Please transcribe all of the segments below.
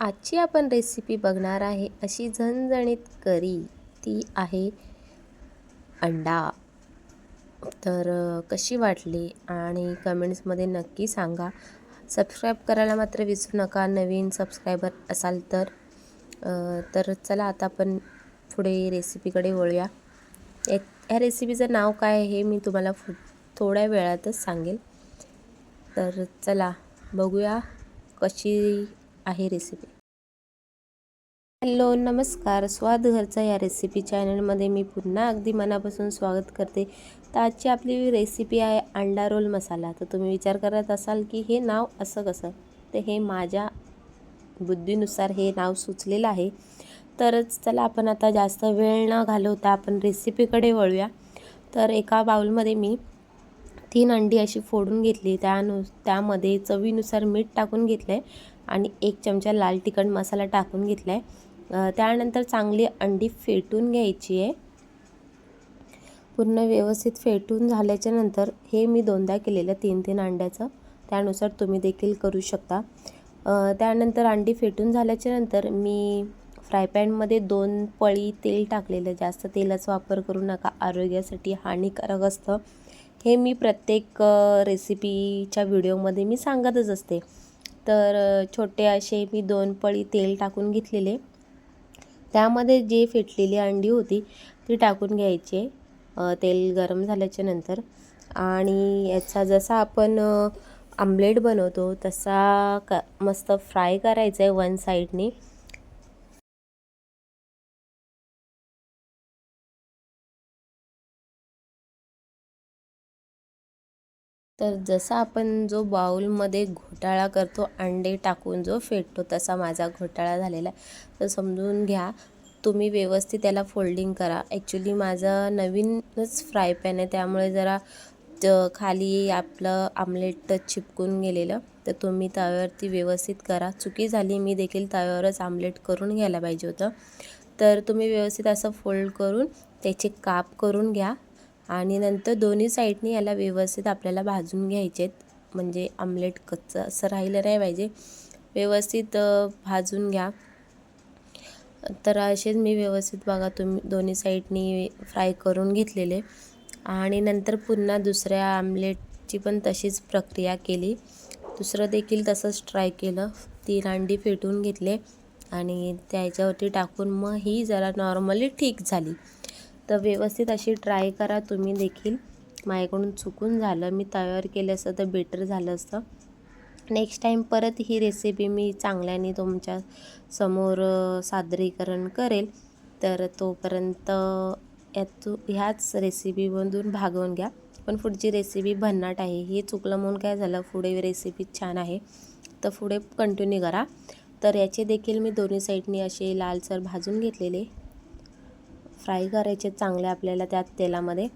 आजची आपण रेसिपी बघणार आहे. अशी झणझणीत करी. ती आहे अंडा. तर कशी वाटली? आणि कमेंट्समध्ये नक्की सांगा. सबस्क्राईब करायला मात्र विसरू नका. नवीन सबस्क्रायबर असाल तर तर चला आता आपण पुढे रेसिपीकडे वळूया. एक ह्या रेसिपीचं नाव काय हे मी तुम्हाला फु थोड्या वेळातच सांगेल. तर चला बघूया कशी आहे रेसिपी हॅलो नमस्कार. स्वाद घरचा या रेसिपी चॅनलमध्ये मी पुन्हा अगदी मनापासून स्वागत करते. तर आजची आपली रेसिपी आहे अंडा रोल मसाला. तर तुम्ही विचार करत असाल की हे नाव असं कसं? तर हे माझ्या बुद्धीनुसार हे नाव सुचलेलं आहे. तरच चला आपण आता जास्त वेळ न घालवता आपण रेसिपीकडे वळूया. तर एका बाउलमध्ये मी तीन अंडी अशी फोडून घेतली. त्यानु त्यामध्ये चवीनुसार मीठ टाकून घेतलं आहे आणि एक चमचा लाल तिखट मसाला टाकून घेतला आहे त्यानंतर चांगली अंडी फेटून घ्यायची आहे. पूर्ण व्यवस्थित फेटून झाल्याच्यानंतर हे मी दोनदा केलेलं तीन तीन अंड्याचं. त्यानुसार तुम्ही देखील करू शकता. त्यानंतर अंडी फेटून झाल्याच्यानंतर मी फ्राय पॅनमध्ये दोन पळी तेल टाकलेलं जास्त तेलाचा वापर करू नका. आरोग्यासाठी हानिकारक असतं. हे मी प्रत्येक रेसिपीच्या व्हिडिओमध्ये मी सांगतच असते. तर छोटे असे मी दोन पळी तेल टाकून घेतलेले. त्यामध्ये जे फेटलेली अंडी होती ती टाकून घ्यायची तेल गरम झाल्याच्यानंतर. आणि याचा जसा आपण आमलेट बनवतो तसा क मस्त फ्राय करायचा आहे वन साईडने. तर जसा आपण जो बाउलमध्ये घोटाळा करतो अंडे टाकून जो फेटतो तसा माझा घोटाळा झालेला आहे. तर समजून घ्या तुम्ही व्यवस्थित त्याला फोल्डिंग करा. ॲक्च्युली माझा नवीनच फ्राय पॅन आहे त्यामुळे जरा खाली आपलं आमलेट चिपकून गेलेलं. तर तुम्ही तव्यावरती व्यवस्थित करा. चुकी झाली मी देखील तव्यावरच आमलेट करून घ्यायला पाहिजे होतं. तर तुम्ही व्यवस्थित असं फोल्ड करून त्याचे काप करून घ्या. आणि नंतर दोन्ही साईडनी याला व्यवस्थित आपल्याला भाजून घ्यायचे आहेत म्हणजे आमलेट कच्चं असं राहिलं नाही पाहिजे. व्यवस्थित भाजून घ्या. तर असेच मी व्यवस्थित बघा तुम्ही दोन्ही साईडनी फ्राय करून घेतलेले. आणि नंतर पुन्हा दुसऱ्या आमलेटची पण तशीच प्रक्रिया केली. दुसरं देखील तसंच ट्राय केलं. ती रांडी फेटून घेतले आणि त्याच्यावरती टाकून मग ही जरा नॉर्मली ठीक झाली. तर व्यवस्थित अशी ट्राय करा तुम्ही देखील. माझ्याकडून चुकून झालं. मी तव्यावर केलं असतं तर बेटर झालं असतं. नेक्स्ट टाईम परत ही रेसिपी मी चांगल्याने तुमच्यासमोर सादरीकरण करेल. तर तोपर्यंत यातू ह्याच रेसिपीमधून भागवून घ्या. पण पुढची रेसिपी भन्नाट आहे. हे चुकलं म्हणून काय झालं? पुढे रेसिपी छान आहे. तर पुढे कंटिन्यू करा. तर याचे देखील मी दोन्ही साईडनी असे लालसर भाजून घेतलेले. फ्राय करायचे चांगले आपल्याला त्यात तेलामध्ये.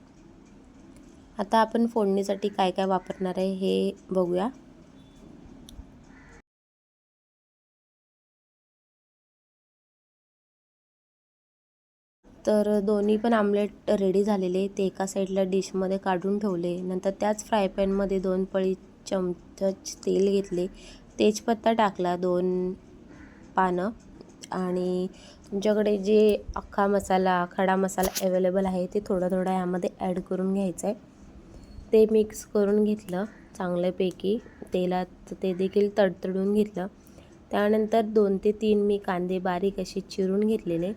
आता आपण फोडणीसाठी काय काय वापरणार आहे हे बघूया. तर दोन्ही पण आमलेट रेडी झालेले ते एका साईडला डिशमध्ये काढून ठेवले. नंतर त्याच फ्राय पॅनमध्ये दोन पळी चमचच तेल घेतले. तेजपत्ता टाकला दोन पानं. आणि तुमच्याकडे जे अख्खा मसाला खडा मसाला अवेलेबल आहे ते थोडं थोडं यामध्ये ॲड करून घ्यायचं आहे ते मिक्स करून घेतलं चांगल्यापैकी. तेलात ते देखील तडतडून घेतलं. त्यानंतर दोन ते तीन मी कांदे बारीक असे चिरून घेतलेले.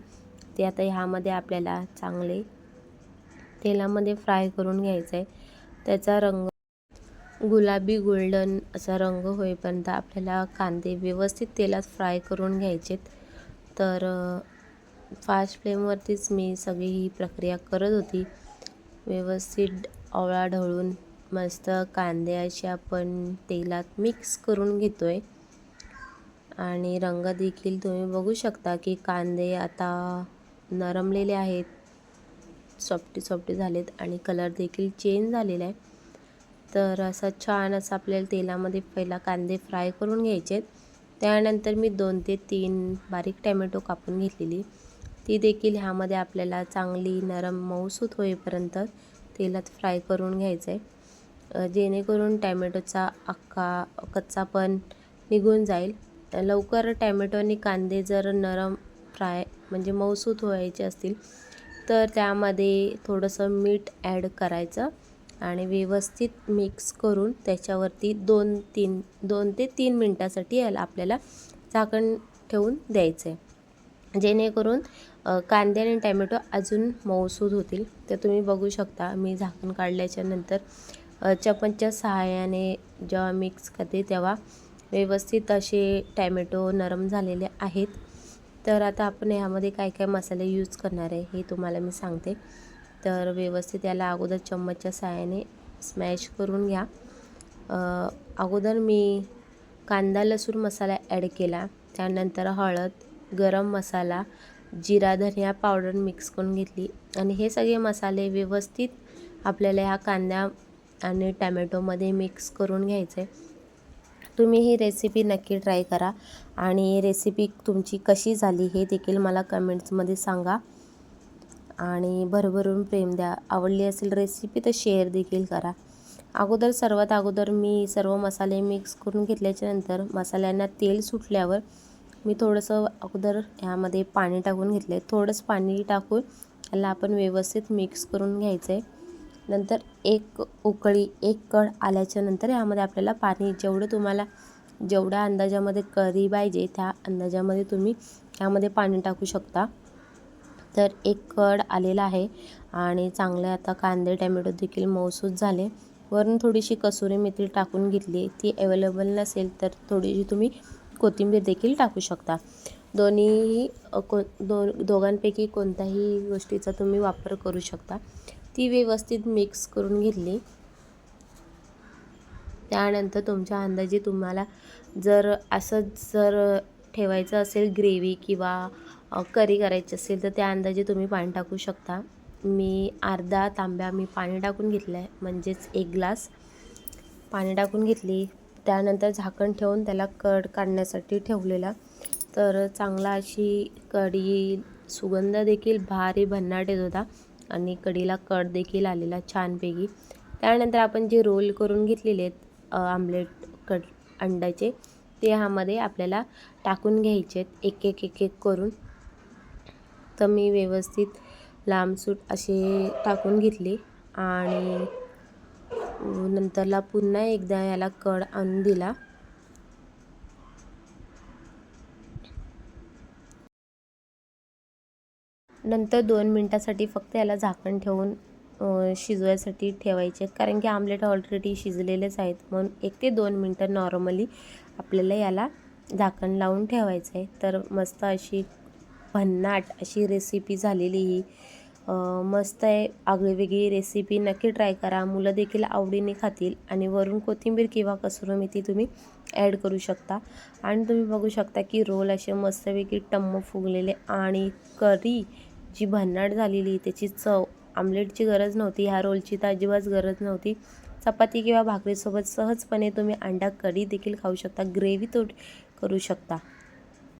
ते आता ह्यामध्ये आपल्याला चांगले तेलामध्ये फ्राय करून घ्यायचं आहे त्याचा रंग गुलाबी गोल्डन असा रंग होईपर्यंत आपल्याला कांदे व्यवस्थित तेलात फ्राय करून घ्यायचेत. तर फास्ट फ्लेमवरतीच मी सगळी ही प्रक्रिया करत होती. व्यवस्थित आवळा ढवळून मस्त कांदे असे आपण तेलात मिक्स करून घेतो आहे आणि रंग देखील तुम्ही बघू शकता की कांदे आता नरमलेले आहेत. सॉफ्टी सॉफ्टी झालेत आणि कलर देखील चेंज झालेला आहे. तर असा छान असं आपल्याला तेलामध्ये पहिला कांदे फ्राय करून घ्यायचे आहेत त्यानंतर मी दोन ते तीन बारीक टॅमॅटो कापून घेतलेली. ती देखील ह्यामध्ये आपल्याला चांगली नरम मऊसूत होईपर्यंत तेलात फ्राय करून घ्यायचं आहे जेणेकरून टॅमॅटोचा अख्खा कच्चापण निघून जाईल. लवकर टॅमॅटो आणि कांदे जर नरम फ्राय म्हणजे मऊसूत व्हायचे असतील तर त्यामध्ये थोडंसं मीठ ॲड करायचं. आणि व्यवस्थित मिक्स करून त्याच्यावरती दोन तीन दोन ते तीन मिनटासाठी याला आपल्याला झाकण ठेवून द्यायचं आहे जेणेकरून कांदे आणि टॅमॅटो अजून मऊसूद होतील. तर तुम्ही बघू शकता मी झाकण काढल्याच्या नंतर चपनच्या सहाय्याने जेव्हा मिक्स करते तेव्हा व्यवस्थित असे टॅमॅटो नरम झालेले आहेत. तर आता आपण ह्यामध्ये काय काय मसाले यूज करणार आहे हे तुम्हाला मी सांगते. तर व्यवस्थित याला अगोदर चम्मचच्या सहाय्याने स्मॅश करून घ्या. अगोदर मी कांदा लसूण मसाला ॲड केला. त्यानंतर हळद गरम मसाला जिरा धनिया पावडर मिक्स करून घेतली. आणि हे सगळे मसाले व्यवस्थित आपल्याला ह्या कांद्या आणि टॅमॅटोमध्ये मिक्स करून घ्यायचे. तुम्ही ही रेसिपी नक्की ट्राय करा आणि रेसिपी तुमची कशी झाली हे देखील मला कमेंट्समध्ये सांगा. आणि भरभरून प्रेम द्या. आवडली असेल रेसिपी तर शेअर देखील करा. अगोदर सर्वात अगोदर मी सर्व मसाले मिक्स करून घेतल्याच्या नंतर मसाल्यांना तेल सुटल्यावर मी थोडंसं अगोदर ह्यामध्ये पाणी टाकून घेतलं आहे थोडंसं पाणी टाकून याला आपण व्यवस्थित मिक्स करून घ्यायचं आहे नंतर एक उकळी एक कड आल्याच्यानंतर यामध्ये आपल्याला पाणी जेवढं तुम्हाला जेवढ्या अंदाजामध्ये करी पाहिजे त्या अंदाजामध्ये तुम्ही यामध्ये पाणी टाकू शकता. तर एक कड आलेला आहे आणि चांगले आता कांदे टॅमॅटो देखील मौसूद झाले. वरून थोडीशी कसुरी मेथी टाकून घेतली. ती अवेलेबल नसेल तर थोडीशी तुम्ही कोथिंबीर देखील टाकू शकता. दोन्ही को दो दोघांपैकी कोणत्याही गोष्टीचा तुम्ही वापर करू शकता. ती व्यवस्थित मिक्स करून घेतली. त्यानंतर तुमच्या अंदाजे तुम्हाला जर असंच जर ठेवायचं असेल ग्रेव्ही किंवा करी करायची असेल तर त्या अंदाजे तुम्ही पाणी टाकू शकता. मी अर्धा तांब्या मी पाणी टाकून घेतलं आहे म्हणजेच एक ग्लास पाणी टाकून घेतली. त्यानंतर झाकण ठेवून त्याला कड काढण्यासाठी ठेवलेला. तर चांगला अशी कढी सुगंध देखील भारी भन्नाट येत होता आणि कढीला कड देखील आलेला छानपैकी. त्यानंतर आपण जे रोल करून घेतलेले आहेत आमलेट कड अंड्याचे ते ह्यामध्ये आपल्याला टाकून घ्यायचे आहेत. एक एक एक एक करून. फक्त मी व्यवस्थित लांबसूट असे टाकून घेतली आणि नंतरला पुन्हा एकदा याला कड आणून दिला. नंतर दोन मिनटासाठी फक्त याला झाकण ठेवून शिजवायसाठी ठेवायचे. कारण की आमलेट ऑलरेडी शिजलेलेच आहेत. म्हणून एक ते दोन मिनटं नॉर्मली आपल्याला याला झाकण लावून ठेवायचं आहे तर मस्त अशी भन्नाट अशी रेसिपी झालेली ही. मस्त आहे. आगळीवेगळी रेसिपी नक्की ट्राय करा. मुलं देखील आवडीने खातील आणि वरून कोथिंबीर किंवा कसुरी मेथी तुम्ही ॲड करू शकता. आणि तुम्ही बघू शकता की रोल असे मस्तपैकी टम्म फुगलेले आणि करी जी भन्नाट झालेली त्याची चव आमलेटची गरज नव्हती ह्या रोलची तर अजिबात गरज नव्हती. चपाती किंवा भाकरीसोबत सहजपणे तुम्ही अंडा कढी देखील खाऊ शकता. ग्रेव्ही तो करू शकता.